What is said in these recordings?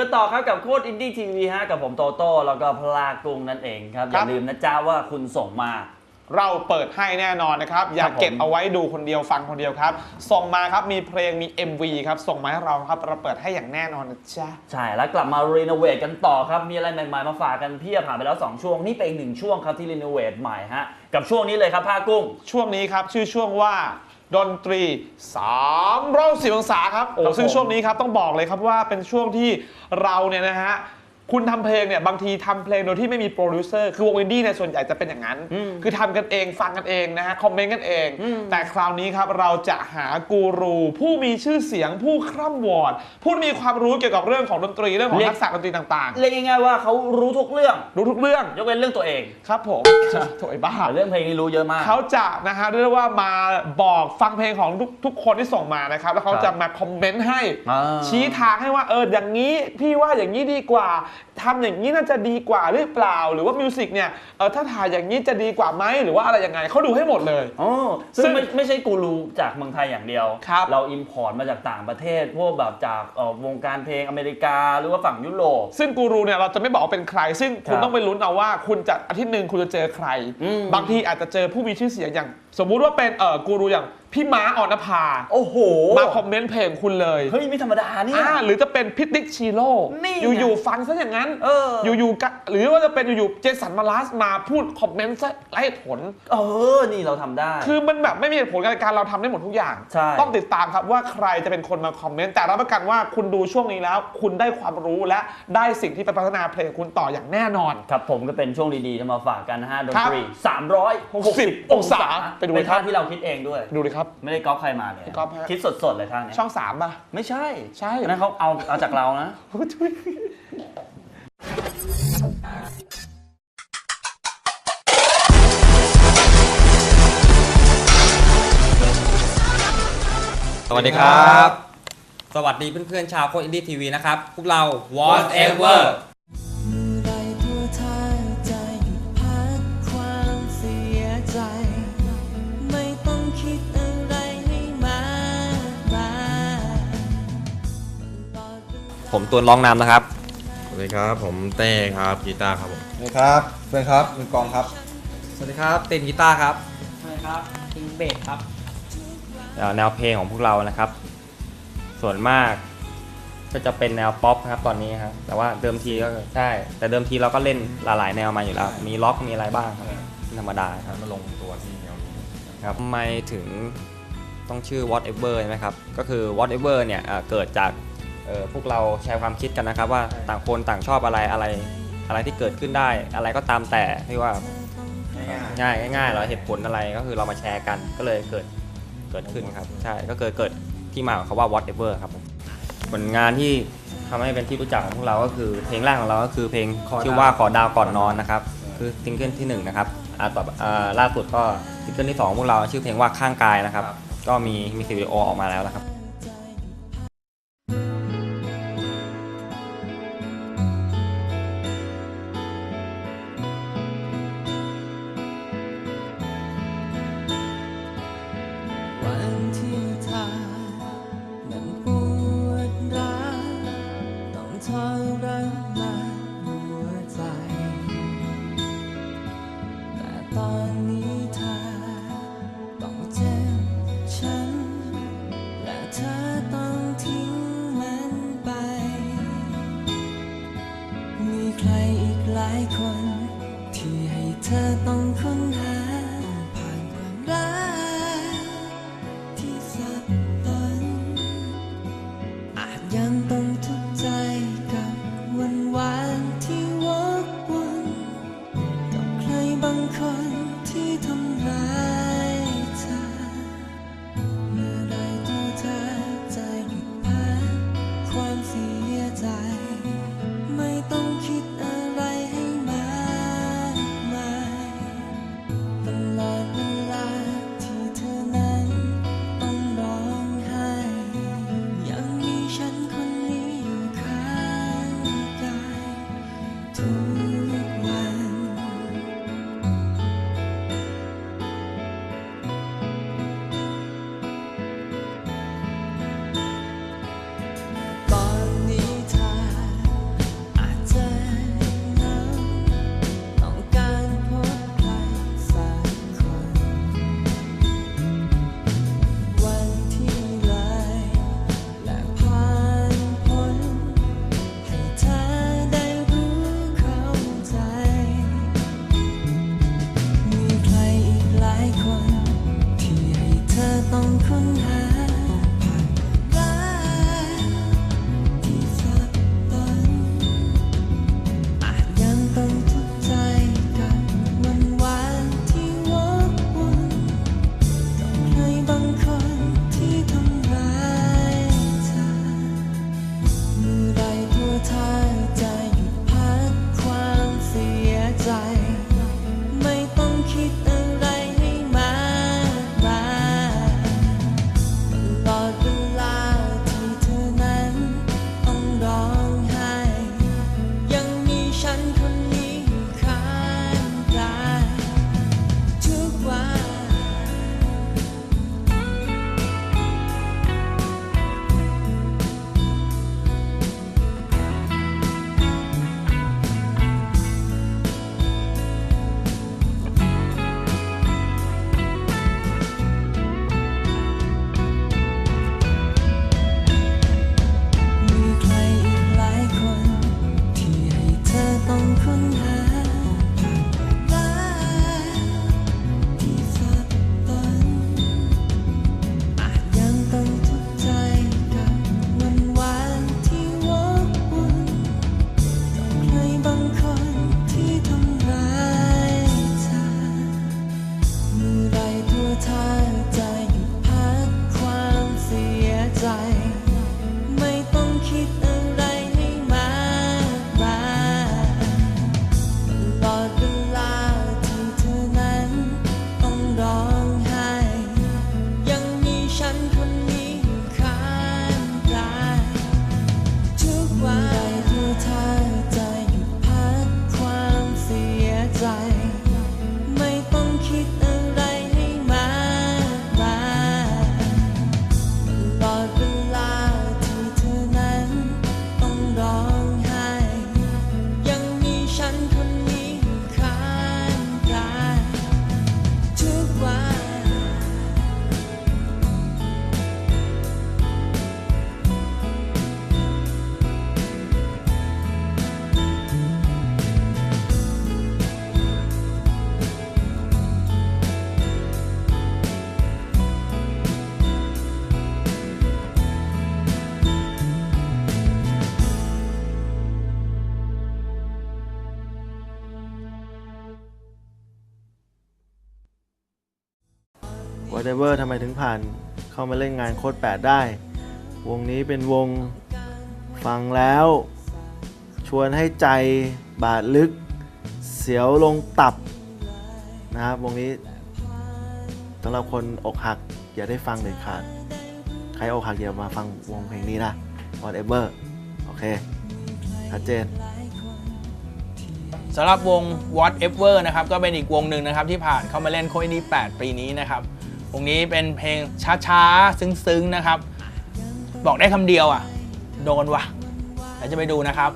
ลับมาอยู่กันต่อครับกับโคดอินดี้ทีวีฮะกับผมโตโต้แล้วก็พลากุ้งนั่นเองครับอครัย่าบลืมนะจ้าว่าคุณส่งมา เราเปิดให้แน่นอนนะครับ อย่าครับผมเก็บเอาไว้ดูคนเดียวฟังคนเดียวครับ ส่งมาครับมีเพลงมี MV ครับส่งมาให้เราครับเราเปิดให้อย่างแน่นอนนะจ๊ะใช่แล้วกลับมารีโนเวทกันต่อครับ มีอะไรใหม่ๆมาฝากกันเพียบผ่านไปแล้ว 2 ช่วง นี่เป็นอีกหนึ่งช่วงครับที่รีโนเวทใหม่ฮะกับช่วงนี้เลยครับผ้ากุ้ง ช่วงนี้ครับชื่อช่วงว่าดนตรี3ร้อยสิบองศาครับโอ้ครับซึ่งผมช่วงนี้ครับต้องบอกเลยครับว่าเป็นช่วงที่เราเนี่ยนะฮะ คุณทำเพลงเนี่ยบางทีทำเพลงโดยที่ไม่มีโปรดิวเซอร์คือวงอินดี้เนี่ยส่วนใหญ่จะเป็นอย่างนั้นอืมคือทำกันเองฟังกันเองนะฮะคอมเมนต์กันเองอืมแต่คราวนี้ครับเราจะหากูรู ผู้มีชื่อเสียงผู้คร่ำวอดผู้มีความรู้เกี่ยวกับเรื่องของดนตรีเรื่องของทักษะดนตรีต่างเรียกง่ายๆว่าเขารู้ทุกเรื่อง ๆ รู้ทุกเรื่องยกเว้นเรื่องตัวเองครับผมโถยบ้า แต่เรื่องเพลงนี่รู้เยอะมาก เขาจะนะฮะเรียกได้ว่ามาบอกฟังเพลงของทุกทุกคนที่ส่งมานะครับ แล้วเขาครับจะมาคอมเมนต์ให้ อ่าชี้ทางให้ว่าเอออย่างนี้พี่ว่าอย่างนี้ดีกว่าทำอย่างนี้น่าจะดีกว่าหรือเปล่า หรือว่ามิวสิกเนี่ยเออถ้าถ่ายอย่างนี้จะดีกว่าไหมหรือว่าอะไรยังไงเขาดูให้หมดเลย อ๋อซึ่ซึ่งงไม่ไม่ใช่กูรูจากเมืองไทยอย่างเดียว ครับเราอิมพอร์ตมาจากต่างประเทศ พวกแบบจากเอ่อวงการเพลงอเมริกาหรือว่าฝั่งยุโรป ซึ่งกูรูเนี่ยเราจะไม่บอกว่าเป็นใคร ซึ่งคุณครับต้องไปลุ้นเอาว่าคุณจะอาทิตย์หนึ่งคุณจะเจอใคร อืม บางทีอาจจะเจอผู้มีชื่อเสียงอย่าง สมมุติว่าเป็นเออกูรูอย่าง พี่ม้าออนภา โอ้โหมาคอมเมนต์เพลงคุณเลยเฮ้ยไม่ธรรมดาเนี่ย อ่าหรือจะเป็นพิติกชิโร่นี่ไงอยู่ๆฟังซะอย่างนั้นเอออ ยู่ๆกะหรือว่าจะเป็นอยู่ๆเจสันมาลาสมาพูดคอมเมนต์ซะไร้เหตุผล เออ นี่เราทำได้ คือมันแบบไม่มีเหตุผลกับการเราทำได้หมดทุกอย่าง ใช่ ต้องติดตามครับว่าใครจะเป็นคนมาคอมเมนต์ แต่รับประกันว่าคุณดูช่วงนี้แล้ว คุณได้ความรู้และได้สิ่งที่ไปพัฒนาเพลงคุณต่ออย่างแน่นอน ครับผมก็เป็นช่วงดีๆจะมาฝากกันนะฮะดนครับตรี360 องศาไปดูเป็นครัท่าบ ที่เราคิดเองด้วย ดูดิครับไม่ได้ก๊อปใครมาเลยไม่ก๊อปฮะ คิดสดๆเลยท่าเนี้ยช่องสามป่ะ ไม่ใช่ใช่ อันนั้นเขาเอาเอาจากเรานะ สวัสดีครับ สวัสดีเพื่อนๆชาวโคอินดี้ทีวีนะครับ พวกเรา whatever ผมตูนร้องนำนะครับ สวัสดีครับ ผมเต้ครับกีตาร์ครับผมสวัสดีครับเพื่อนครับมือกลองครับ สวัสดีครับเต้นกีตาร์ครับใช่ครับคิงเบสครับเอ่อแนวเพลงของพวกเรานะครับ ส่วนมากก็จะเป็นแนวป๊อปครับตอนนี้ครับแต่ว่าเดิมทีก็ใช่ แต่เดิมทีเราก็เล่นหลายๆแนวมาอยู่แล้ว มีล็อกมีอะไรบ้างครับธรรมดาครับมาลงตัวที่แนวนี้ครับทำไมถึงต้องชื่อ whatever ใช่ไหมครับ ก็คือ whatever เนี่ยเอ่อเกิดจาก เออพวกเราแชร์ความคิดกันนะครับ ว่าต่างคนต่างชอบอะไรอะไร อะไรที่เกิดขึ้นได้ อะไรก็ตามแต่ที่ว่าง่ายง่ายๆเราเหตุผลอะไรก็คือเรามาแชร์กันก็เลยเกิดเกิดขึ้นครับ ใช่ก็เกิดเกิดที่มาของคำว่า whatever ครับผมผลงานที่ทำให้เป็นที่รู้จักของพวกเราก็คือ เพลงแรกของเราก็คือเพลงชื่อว่าขอดาวก่อนนอนนะครับ คือซิงเกิลที่หนึ่งนะครับอ่าต่ออ่าล่าสุดก็ซิงเกิลที่สองของพวกเราชื่อเพลงว่าข้างกายนะครับ ก็มีมีสิวิดีโอออกมาแล้วนะครับ เธอต้องทิ้งมันไป มีใครอีกหลายคน ที่ให้เธอต้องค้นหา ผ่านความรักที่สับสนอาจยังต้องทุกข์ใจกับวันวานที่วกวนกับใครบางคน whatever ทำไมถึงผ่านเข้ามาเล่นงานโค้ด8ได้ วงนี้เป็นวงฟังแล้ว ชวนให้ใจบาดลึก เสียวลงตับนะครับวงนี้สำหรับคนอกหักอย่าได้ฟังเด็ดขาด ใครอกหักอย่ามาฟังวงเพลงนี้นะ whatever โอเคชัดเจนสำหรับวง Whatever นะครับ ก็เป็นอีกวงหนึ่งนะครับ ที่ผ่านเข้ามาเล่นโคอินี้8ปีนี้นะครับ วงนี้เป็นเพลงช้าๆ ซึ้งๆ นะครับ บอกได้คำเดียวอะ โดนว่ะเดี๋ยวจะไปดูนะครับ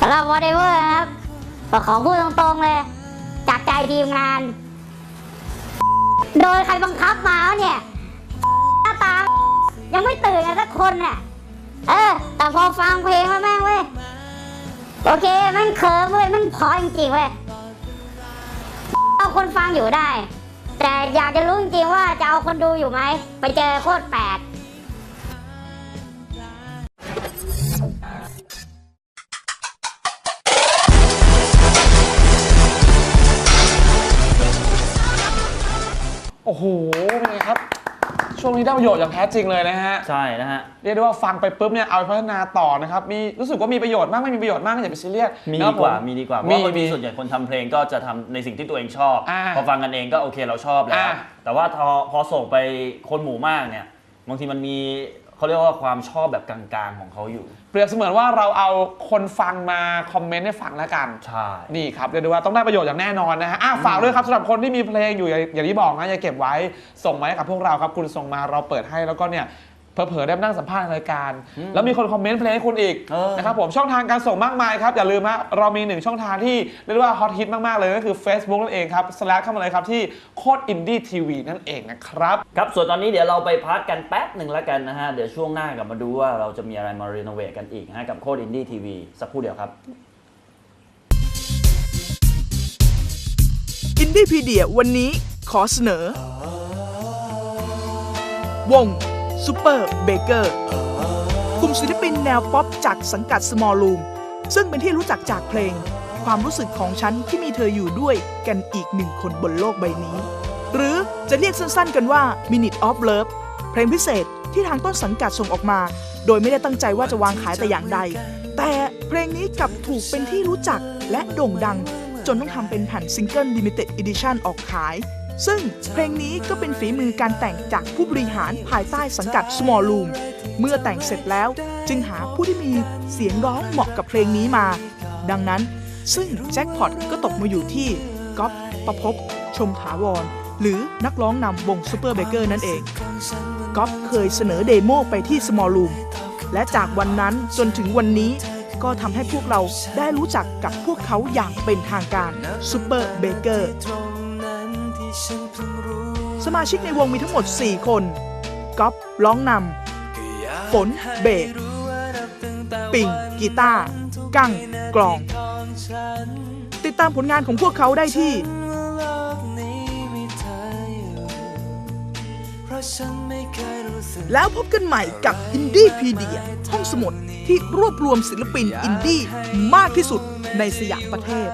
สำหรับ whatever นะครับก็ขอพูดตรงๆเลย จากใจทีมงาน โดยใครบังคับมาวะเนี่ยหน้าตา ยังไม่ตื่นกันสักคนเนี่ยเออ แต่พอฟังเพลงแล้วแม่งเว้ย โอเคม่งเคิร์มเว้ยม่งพอจริงๆเว้ยเอาคนฟังอยู่ได้ แต่อยากจะรู้จริงๆว่าจะเอาคนดูอยู่ไหม ไปเจอโคตรแปดโอ้โหเป็นไงครับ ช่วงนี้ได้ประโยชน์อย่างแท้จริงเลยนะฮะ ใช่นะฮะ เรียกได้ว่าฟังไปปุ๊บเนี่ยเอาไปพัฒนาต่อนะครับมีรู้สึกว่ามีประโยชน์มากไม่มีประโยชน์มากก็อย่าไปซีเรียสมีนะคดีรับกว่าผมีดีกว่า เพมีราะว่าบางทีมีส่วนใหญ่คนทำเพลงก็จะทำในสิ่งที่ตัวเองชอบอ่าพอฟังกันเองก็โอเคเราชอบแล้วอ่าแต่ว่าพอพอส่งไปคนหมู่มากเนี่ยบางทีมันมีเขาเรียกว่าความชอบแบบกลางๆของเขาอยู่ เปรียบเสมือนว่าเราเอาคนฟังมาคอมเมนต์ให้ฟังแล้วกัน ใช่ นี่ครับเรียกได้ว่าต้องได้ประโยชน์อย่างแน่นอนนะฮะอะฝากด้วยครับสำหรับคนที่มีเพลงอยู่อย่าอย่างที่บอกนะอย่าเก็บไว้ส่งมาให้กับพวกเราครับคุณส่งมาเราเปิดให้แล้วก็เนี่ย เผลอๆได้มานั่งสัมภาษณ์ในรายการ แล้วมีคนคอมเมนต์เพลงให้คุณอีกเออ นะครับผมช่องทางการส่งมากมายครับอย่าลืมนะเรามีหนึ่งช่องทางที่เรียกได้ว่าฮอตฮิตมากๆเลยก็คือ Facebook นั่นเองครับสแลเข้ามาเลยครับที่โคดอินดี้ทีวีนั่นเองนะครับ ครับ ส่วนตอนนี้เดี๋ยวเราไปพักกันแป๊บหนึ่งแล้วกันนะฮะ เดี๋ยวช่วงหน้ากลับมาดูว่าเราจะมีอะไรมารีโนเวทกันอีกนะฮะ กับโคดอินดี้ทีวีสักครู่เดียวครับ อินดี้พีเดียวันนี้ขอเสนอ วง ซูเปอร์เบเกอร์กลุ่มศิลปินแนวป๊อปจากสังกัด Small Room ซึ่งเป็นที่รู้จักจากเพลง ความรู้สึกของฉันที่มีเธออยู่ด้วยกันอีกหนึ่งคนบนโลกใบนี้ หรือจะเรียกสั้นๆกันว่า Minute of Love เพลงพิเศษที่ทางต้นสังกัดส่งออกมา โดยไม่ได้ตั้งใจว่าจะวางขายแต่อย่างใด แต่เพลงนี้กลับถูกเป็นที่รู้จักและโด่งดัง จนต้องทำเป็นแผ่นซิงเกิล Limited Edition ออกขาย ซึ่งเพลงนี้ก็เป็นฝีมือการแต่งจากผู้บริหารภายใต้สังกัด Small Room เมื่อแต่งเสร็จแล้วจึงหาผู้ที่มีเสียงร้องเหมาะกับเพลงนี้มา ดังนั้นซึ่งแจ็คพอตก็ตกมาอยู่ที่ก๊อฟประพบ ชมถาวร หรือนักร้องนำวงซูเปอร์เบเกอร์นั่นเองก๊อฟเคยเสนอเดโมไปที่ Small Room และจากวันนั้นจนถึงวันนี้ก็ทำให้พวกเราได้รู้จักกับพวกเขาอย่างเป็นทางการซูเปอร์เบเกอร์ สมาชิกในวงมีทั้งหมด 4 คนก๊อฟร้องนำฝนเบสปิ่งกีตาร์กั้งกลอง ติดตามผลงานของพวกเขาได้ที่แล้วพบกันใหม่กับ Indie p e d i a ห้องสมุดที่รวบรวมศิลปินอินดี้มากที่สุดในสยามประเทศ